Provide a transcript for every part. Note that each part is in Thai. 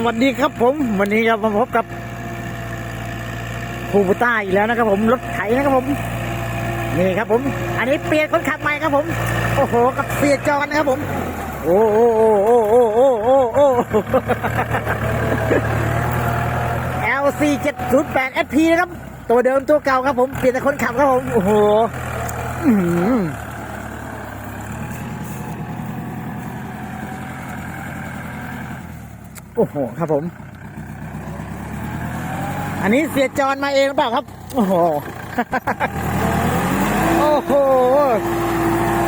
สวัสดีครับผมวันนี้ครับมาพบกับคูบูต้าอีกแล้วนะครับผมรถไถนะครับผม นี่ครับผม อันนี้เปลี่ยนคนขับใหม่ครับผม โอ้โห กับเสียจอนะครับผม โอ้โอ้โอ้โอ้โอ้โอ้โอ้โอ้ LC 708 SP นะครับ ตัวเดิมตัวเก่าครับผม เปลี่ยนแต่คนขับครับผม โอ้โหอื้อหือ โอ้โหครับผม อันนี้เสียจรมาเองหรือเปล่าครับ โอ้โห โอ้โห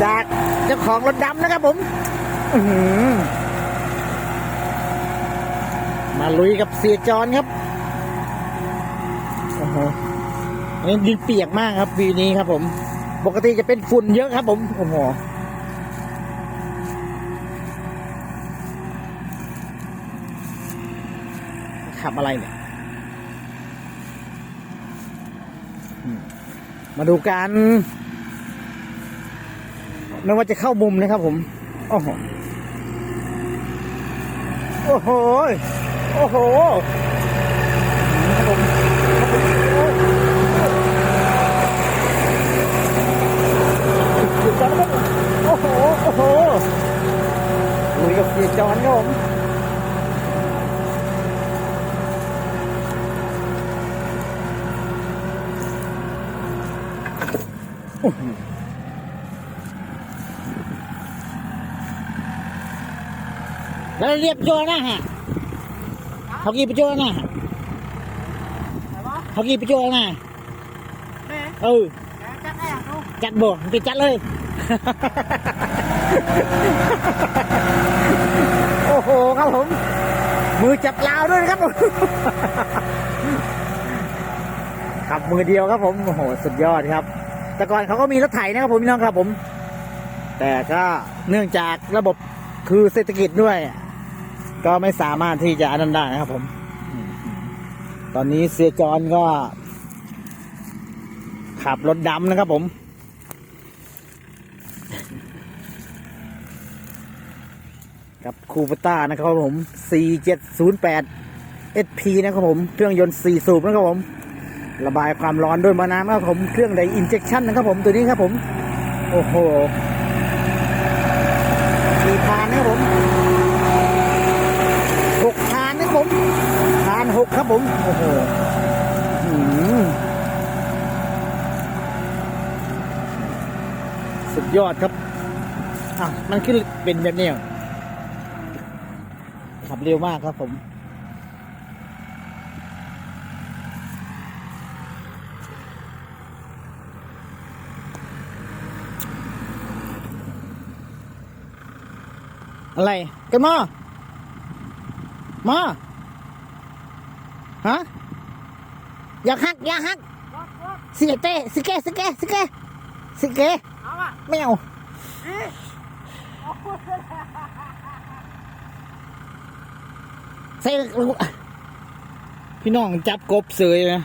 จากเจ้าของรถดำนะครับผมมาลุยกับเสียจรครับ โอ้โหอันนี้ดินเปียกมากครับวีนี้ครับผม ปกติจะเป็นฝุ่นเยอะครับผม โอ้โห ขับอะไรเนี่ยมาดูการไม่ว่าจะเข้ามุมนะครับผม โอ้โห โอ้โห โอ้โหโอ้โห โอ้โหลุยกับเสีจอนครับผม แล้วเรียบโจนะฮะเขากี่ประโจนะฮะเขากี่ประโจนะเออจัดบ่ไปจัดเลยโอ้โหครับผม มือจับลาวด้วยนะครับผมขับมือเดียวครับผมโอ้โหสุดยอดครับ แต่ก่อนเขาก็มีรถไถนะครับผมพี่น้องครับผม แต่ก็เนื่องจากระบบคือเศรษฐกิจด้วย ก็ไม่สามารถที่จะอันนั้นได้นะครับผม ตอนนี้เสียจรก็ ขับรถดำนะครับผม กับคูปต้านะครับผม 4708 SP นะครับผม เครื่องยนต์ 4 สูบนะครับผม ระบายความร้อนด้วยมะน้ำนะครับผม เครื่องไดอินเจคชั่นนะครับผม ตัวนี้ครับผม โอ้โหสี่พานนะครับผม หกพานนะครับผมพานหกครับ ผมโอ้โหสุดยอดครับ อะ มันขึ้นเป็นแบบนี้ขับเร็วมากครับผมอะไรกันมา มา ฮะอยากหักอยากหักสิเกเต้สิเกสิเกสิเกสิเกเอาอะไม่เอาใส่ลูกพี่น้องจับกบเสยนะ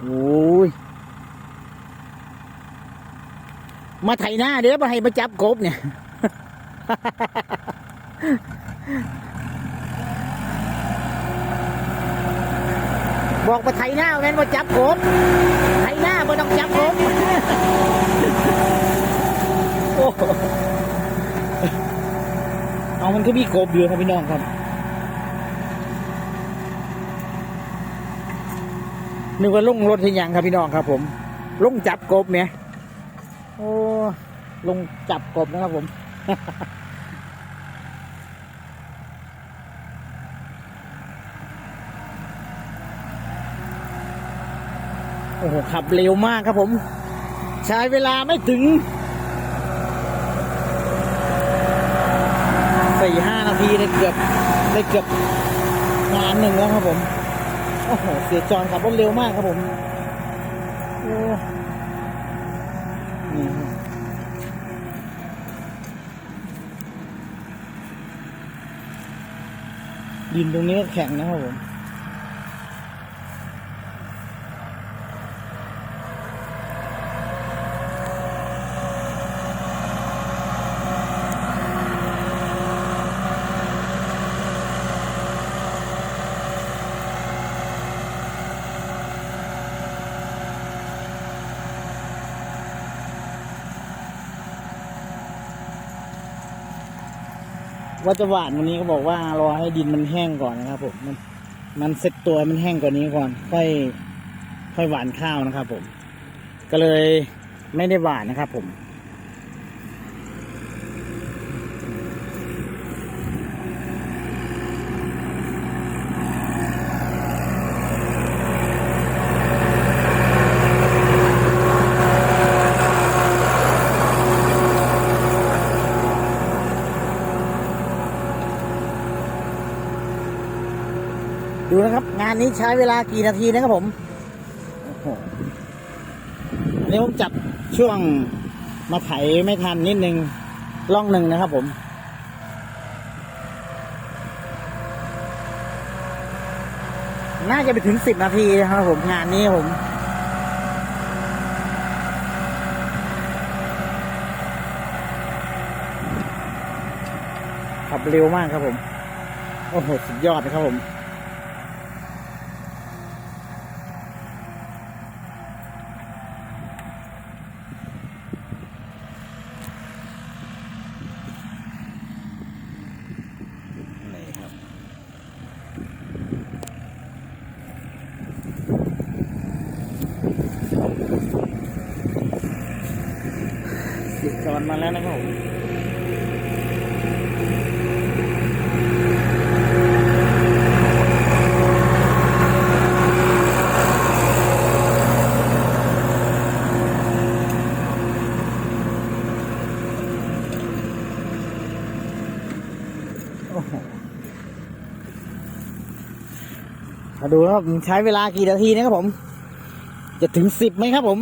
โอ้ยมาไถหน้าเดี๋ยวมาให้มาจับกบเนี่ย บอกมาไถหน้าแม่นมาจับกบไถหน้ามาต้องจับกบโอ้เอามันก็มีกบอยู่ครับพี่น้องครับนึกว่าลงรถที่ยังครับพี่น้องครับ ผม ลงจับกบเนี่ยโอ้ลงจับกบนะครับผม โอ้โหขับเร็วมากครับผม ใช้เวลาไม่ถึงสี่ห้านาทีได้เกือบได้เกือบงานหนึ่งแล้วครับผม โอ้โห เสียจอนขับรถเร็วมากครับผมนี่ดินตรงนี้ก็แข็งนะครับผม ว่าจะหวานวันนี้ก็บอกว่ารอให้ดินมันแห้งก่อนนะครับ ผมมันมันเซ็ตตัวมันแห้งกว่านี้ก่อน ค่อย ค่อยหวานข้าวนะครับ ผม ก็เลยไม่ได้หวานนะครับ ผม ดูนะครับ งานนี้ใช้เวลากี่นาทีนะครับผมอันนี้ผมจับช่วงมาไถไม่ทันนิดนึงล่องหนึ่งนะครับผมน่าจะไปถึงสิบนาทีนะครับผมงานนี้ผม ขับเร็วมากครับผม โอ้โห สุดยอดนะครับผม อนมาแล้วนะครับผมโอ้โหมาดูครับใช้เวลากี่นาทีนะครับผม จะถึงสิบไหมครับผม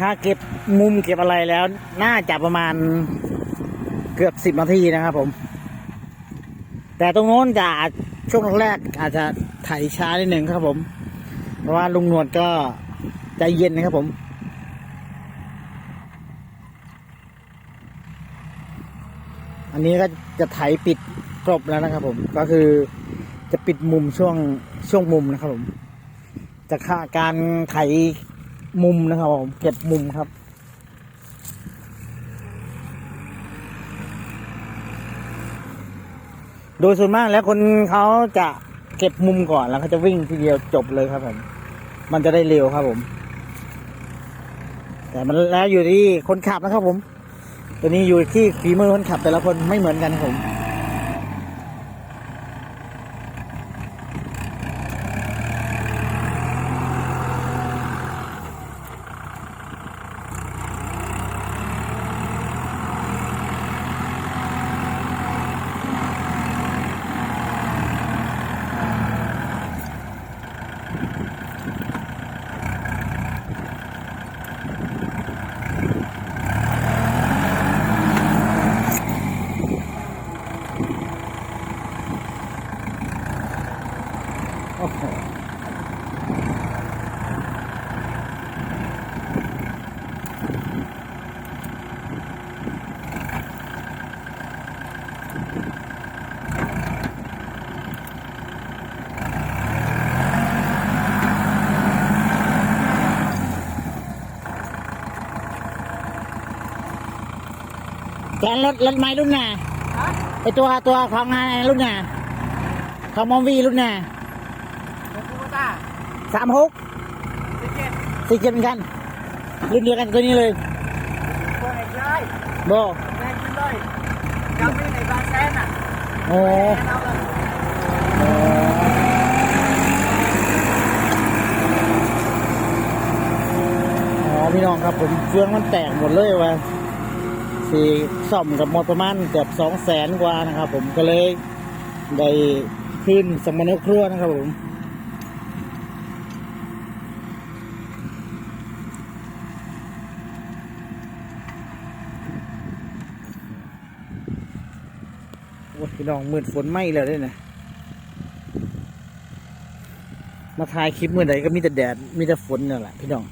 ถ้าเก็บมุมเก็บอะไรแล้ว น่าจะประมาณเกือบสิบนาทีนะครับผม แต่ตรงโน้นจะอาจช่วงแรกอาจจะไถช้านิดหนึ่งครับผม เพราะว่าลุงหนวดก็ใจเย็นนะครับผมอันนี้ก็จะไถปิดกรบแล้วนะครับผมก็คือจะปิดมุมช่วงช่วงมุมนะครับผมจะค่าการไถ มุมนะครับผมเก็บมุมครับ โดยส่วนมากแล้วคนเขาจะเก็บมุมก่อนแล้วเขาจะวิ่งทีเดียวจบเลยครับผม มันจะได้เร็วครับผม แต่มันแล้วอยู่ที่คนขับนะครับผม ตัวนี้อยู่ที่ฝีมือคนขับแต่ละคนไม่เหมือนกันครับผม แกนรถรถไม้รุ่นไหนไอตัวตัวของงานรุ่นไหนของมอมวีรุ่นไหนผมกูต้าสามหกสิบเจ็ดสี่เจ็ดเหมือนกัน รุ่นเดียวกันตัวนี้เลยตัวไหนใช่โบแรงขึ้นเลยยังไม่ในบางแสนอะโอ้แสนเอาเลยอ๋อพี่น้องครับผมเฟืองมันแตกหมดเลยว่ะ สี่ซ่อมกับหมดประมาณเกือบสองแสนกว่านะครับ ผมก็เลยได้ขึ้นสมนุครัวนะครับผมโอ้ยพี่น้องมืดฝนไหม้แล้วด้วยนะมาถ่ายคลิปเมื่อใดก็มีแต่แดด มีแต่ฝนนั่นแหละพี่น้อง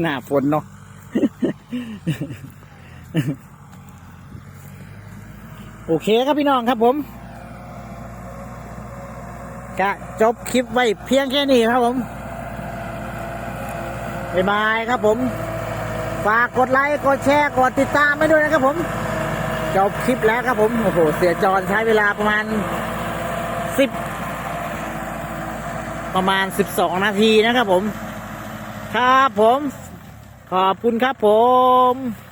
หน้าฝนเนาะ โอเคครับพี่น้องครับผมกะจบคลิปไว้เพียงแค่นี้ครับผมบ๊ายบายครับผม ฝากกดไลค์กดแชร์กดติดตามไปด้วยนะครับผม จบคลิปแล้วครับผมโอ้โหเสียจรใช้เวลาประมาณสิบประมาณสิบสองนาทีนะครับผม ครับผม ขอบคุณครับผม